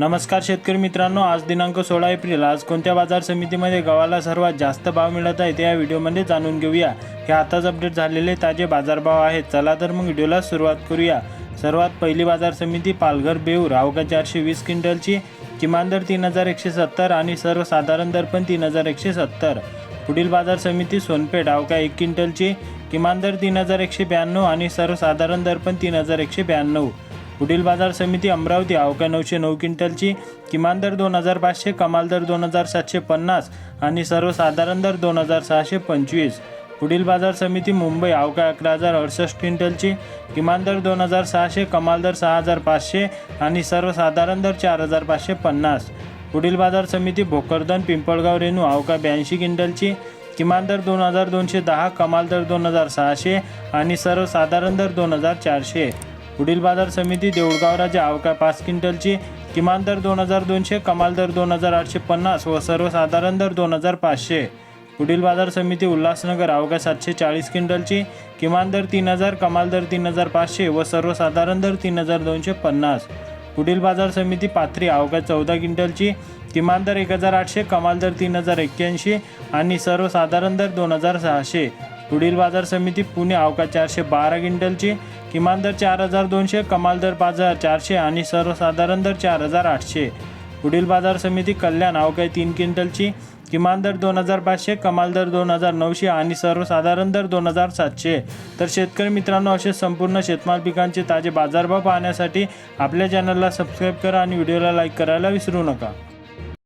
नमस्कार शेतकरी मित्रांनो आज दिनांक सोळा एप्रिल. आज कोणत्या बाजार समितीमध्ये गव्हाला सर्वात जास्त भाव मिळत आहे ते या व्हिडिओमध्ये जाणून घेऊया. हे आताच अपडेट झालेले ताजे बाजारभाव आहेत. चला तर मग व्हिडिओला सुरुवात करूया. सर्वात पहिली बाजार समिती पालघर बेऊर. अवघा चारशे वीस क्विंटलची किमान दर तीन हजार एकशे सत्तर आणि सर्वसाधारण दर पण तीन हजार एकशे सत्तर. पुढील बाजार समिती सोनपेठ अवघा एक क्विंटलची किमान दर तीन हजार एकशे ब्याण्णव आणि सर्वसाधारण दर पण तीन हजार एकशे ब्याण्णव. पुढील बाजार समिती अमरावती अवघ्या नऊशे नऊ क्विंटलची किमान दर दोन हजार पाचशे कमाल दर दोन हजार सातशे पन्नास आणि सर्वसाधारण दर दोन हजार सहाशे पंचवीस. पुढील बाजार समिती मुंबई अवघ्या अकरा हजार अडुसष्ट क्विंटलची किमान दर दोन हजार सहाशे कमाल दर सहा हजार पाचशे आणि सर्वसाधारण दर चार हजार पाचशे पन्नास. पुढील बाजार समिती भोकरदन पिंपळगाव रेणू अवघा ब्याऐंशी क्विंटलची किमान दर दोन हजार दोनशे दहा कमाल दर दोन हजार सहाशे आणि सर्वसाधारण दर दोन हजार चारशे. पुढील बाजार समिती देऊळगाव राजा अवका पाच क्विंटलची किमान दर दोन हजार दोनशे कमाल दर दोन हजार आठशे पन्नास व सर्वसाधारण दर दोन हजार पाचशे. पुढील बाजार समिती उल्हासनगर अवघ्या सातशे चाळीस क्विंटलची किमान दर तीन हजार कमाल दर तीन हजार पाचशे व सर्वसाधारण दर तीन हजार दोनशे पन्नास. पुढील बाजार समिती पाथरी अवघ्या चौदा क्विंटलची किमान दर एक हजार आठशे कमाल दर तीन हजार एक्क्याऐंशी आणि सर्वसाधारण दर दोन हजार सहाशे. पुढील बाजार समिती पुणे अवका चारशे बारा क्विंटलची किमान दर चार हजार दोनशे कमाल दर पाच हजार चारशे आणि सर्वसाधारण दर चार हजार आठशे. पुढील बाजार समिती कल्याण अवकाय तीन क्विंटलची किमान दर दोन हजार पाचशे कमाल दर दोन हजार नऊशे आणि सर्वसाधारण दर दोन हजार सातशे. तर शेतकरी मित्रांनो असे संपूर्ण शेतमाल पिकांचे ताजे बाजारभाव पाहण्यासाठी आपल्या चॅनलला सबस्क्राईब करा आणि व्हिडिओला लाईक करायला विसरू नका.